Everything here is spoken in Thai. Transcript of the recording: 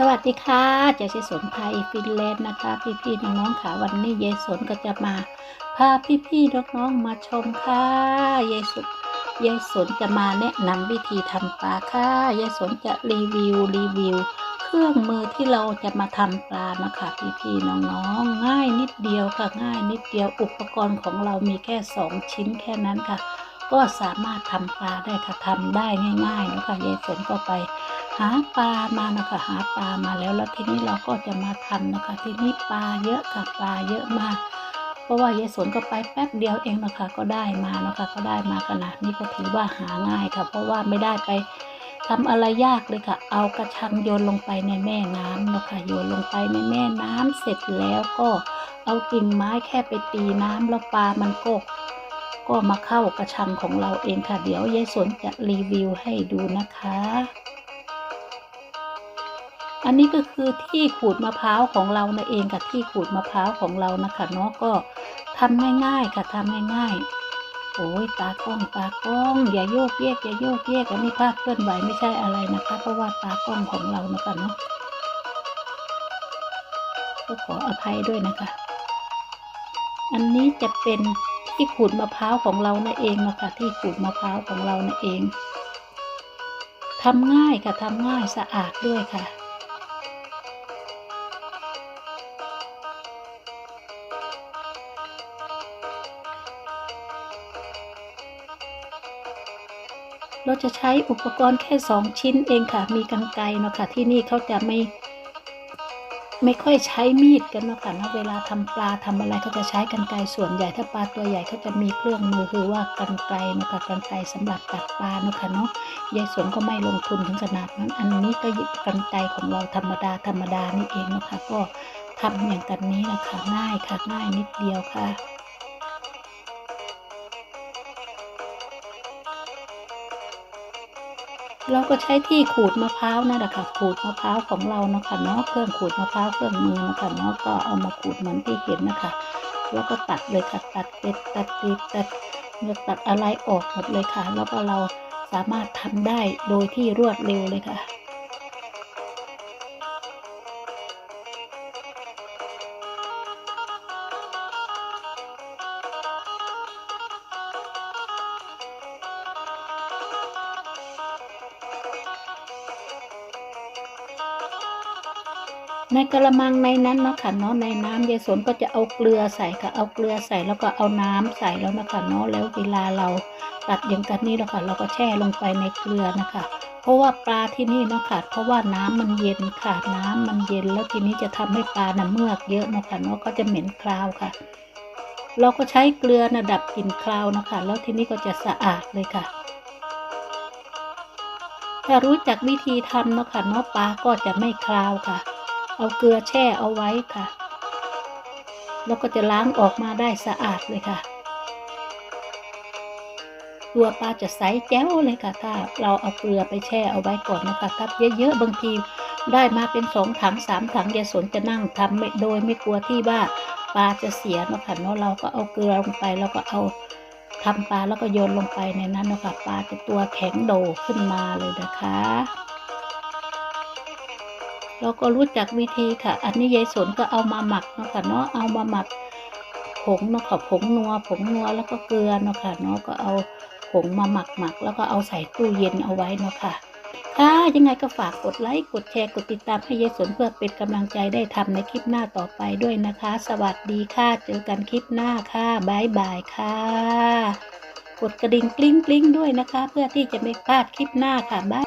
สวัสดีค่ะจากชิสนไทยฟินแลนด์นะคะ พี่ๆน้องๆค่ะวันนี้ยายสนก็จะมาพาพี่ๆน้องๆมาชมค่ะยายสนยายสนจะมาแนะนำวิธีทำปลาค่ะยายสนจะรีวิวรีวิว เครื่องมือที่เราจะมาทำปลานะคะพี่ๆน้องๆง่ายนิดเดียวค่ะง่ายนิดเดียวอุปกรณ์ของเรามีแค่สองชิ้นแค่นั้นค่ะ ก็สามารถทำปลาได้ค่ะทำได้ง่ายๆนะคะยายฝนก็ไป หาปลามานะคะหาปลามาแล้วแล้วทีนี้เราก็จะมาทำนะคะ ทีนี้ปลาเยอะค่ะปลาเยอะมาก เพราะว่ายายสนก็ไปแป๊บเดียวเองนะคะ ก็ได้มานะคะ ก็ได้มาขนาดนี้ก็ถือว่าหาง่ายค่ะ เพราะว่าไม่ได้ไปทำอะไรยากเลยค่ะ เอากระชังโยนลงไปในแม่น้ำนะคะโยนลงไปในแม่น้ำเสร็จแล้วก็เอากิ่งไม้แค่ไปตีน้ำแล้วปลามันก็ก็มาเข้ากระชังของเราเองค่ะ เดี๋ยวยายสนจะรีวิวให้ดูนะคะ อันนี้ก็คือที่ขูดมะพร้าวของเรานั่นเองกับที่ขูดมะพร้าวของเรานะคะเนาะก็ทำง่ายๆค่ะทำง่ายๆ โอ้ยตากล้องตากล้อง อย่าโยกเยกอย่าโยกเยกอันนี้ภาพเคลื่อนไหวไม่ใช่อะไรนะคะ เพราะว่าตากล้องของเรานะคะเนาะก็ขออภัยด้วยนะคะ อันนี้จะเป็นที่ขูดมะพร้าวของเรานั่นเองนะคะที่ขูดมะพร้าวของเรานั่นเองทำง่ายค่ะทำง่ายสะอาดด้วยค่ะ เราจะใช้อุปกรณ์แค่สองชิ้นเองค่ะ มีกรรไกรเนาะค่ะ ที่นี่เขาจะไม่ ไม่ค่อยใช้มีดกันเนาะค่ะเนาะเวลาทำปลาทำอะไรเขาจะใช้กรรไกรส่วนใหญ่ถ้าปลาตัวใหญ่เขาจะมีเครื่องมือคือว่ากรรไกรเนาะค่ะกรรไกรสำหรับตัดปลาเนาะค่ะเนาะยายสวนก็ไม่ลงทุนถึงขนาดนั้น อันนี้ก็หยิบกรรไกรของเราธรรมดาธรรมดานี่เองเนาะค่ะก็ทำอย่างกันนี้นะคะง่ายค่ะง่ายนิดเดียวค่ะ เราก็ใช้ที่ขูดมะพร้าวนั่นแหละค่ะขูดมะพร้าวของเราเนาะค่ะเนาะเครื่องขูดมะพร้าวเครื่องมือเนาะค่ะเนาะก็เอามาขูดเหมือนที่เห็นนะคะ แล้วก็ตัดเลยค่ะตัดเป็ดตัดตีตัดเนื้อตัดอะไรออกหมดเลยค่ะ แล้วก็เราสามารถทำได้โดยที่รวดเร็วเลยค่ะ ในกระมังในนั้นเนาะค่ะเนาะในน้ำยายสนก็จะเอาเกลือใส่ค่ะเอาเกลือใส่แล้วก็เอาน้ำใส่แล้วนะคะเนาะแล้วเวลาเราตัดอย่างกันนี้แล้วค่ะเราก็แช่ลงไปในเกลือนะคะ เพราะว่าปลาที่นี่เนาะค่ะเพราะว่าน้ำมันเย็นค่ะน้ำมันเย็นแล้วทีนี้จะทำให้ปลาน่ะเมือกเยอะเนาะค่ะเนาะก็จะเหม็นคราวค่ะ เราก็ใช้เกลือนะดับกลิ่นคราวนะคะ แล้วทีนี้ก็จะสะอาดเลยค่ะถ้ารู้จักวิธีทำเนาะค่ะเนาะปลาก็จะไม่คราวค่ะ เอาเกลือแช่เอาไว้ค่ะ แล้วก็จะล้างออกมาได้สะอาดเลยค่ะ ตัวปลาจะใสแจ๋วเลยค่ะ ถ้าเราเอาเกลือไปแช่เอาไว้ก่อนนะคะถ้าเยอะๆบางทีได้มาเป็นสองถังสามถังยายสนจะนั่งทำไม่โดยไม่กลัวที่ว่าปลาจะเสียนะคะเนาะเราก็เอาเกลือลงไปแล้วก็เอาทำปลาแล้วก็โยนลงไปในนั้นนะคะปลาจะตัวแข็งโดขึ้นมาเลยนะคะ เราก็รู้จักวิธีค่ะ อันนี้ยายสนก็เอามาหมักเนาะค่ะเนาะเอามาหมักผงเนาะค่ะผงนัวผงนัวแล้วก็เกลือเนาะค่ะเนาะก็เอาผงมาหมักหมักแล้วก็เอาใส่ตู้เย็นเอาไว้เนาะค่ะค่ะยังไงก็ฝากกดไลค์กดแชร์กดติดตามให้ยายสนเพื่อเป็นกำลังใจได้ทำในคลิปหน้าต่อไปด้วยนะคะ สวัสดีค่ะเจอกันคลิปหน้าค่ะบายบายค่ะ กดกระดิ่งกลิ้งกลิ้งด้วยนะคะ เพื่อที่จะไม่พลาดคลิปหน้าค่ะบาย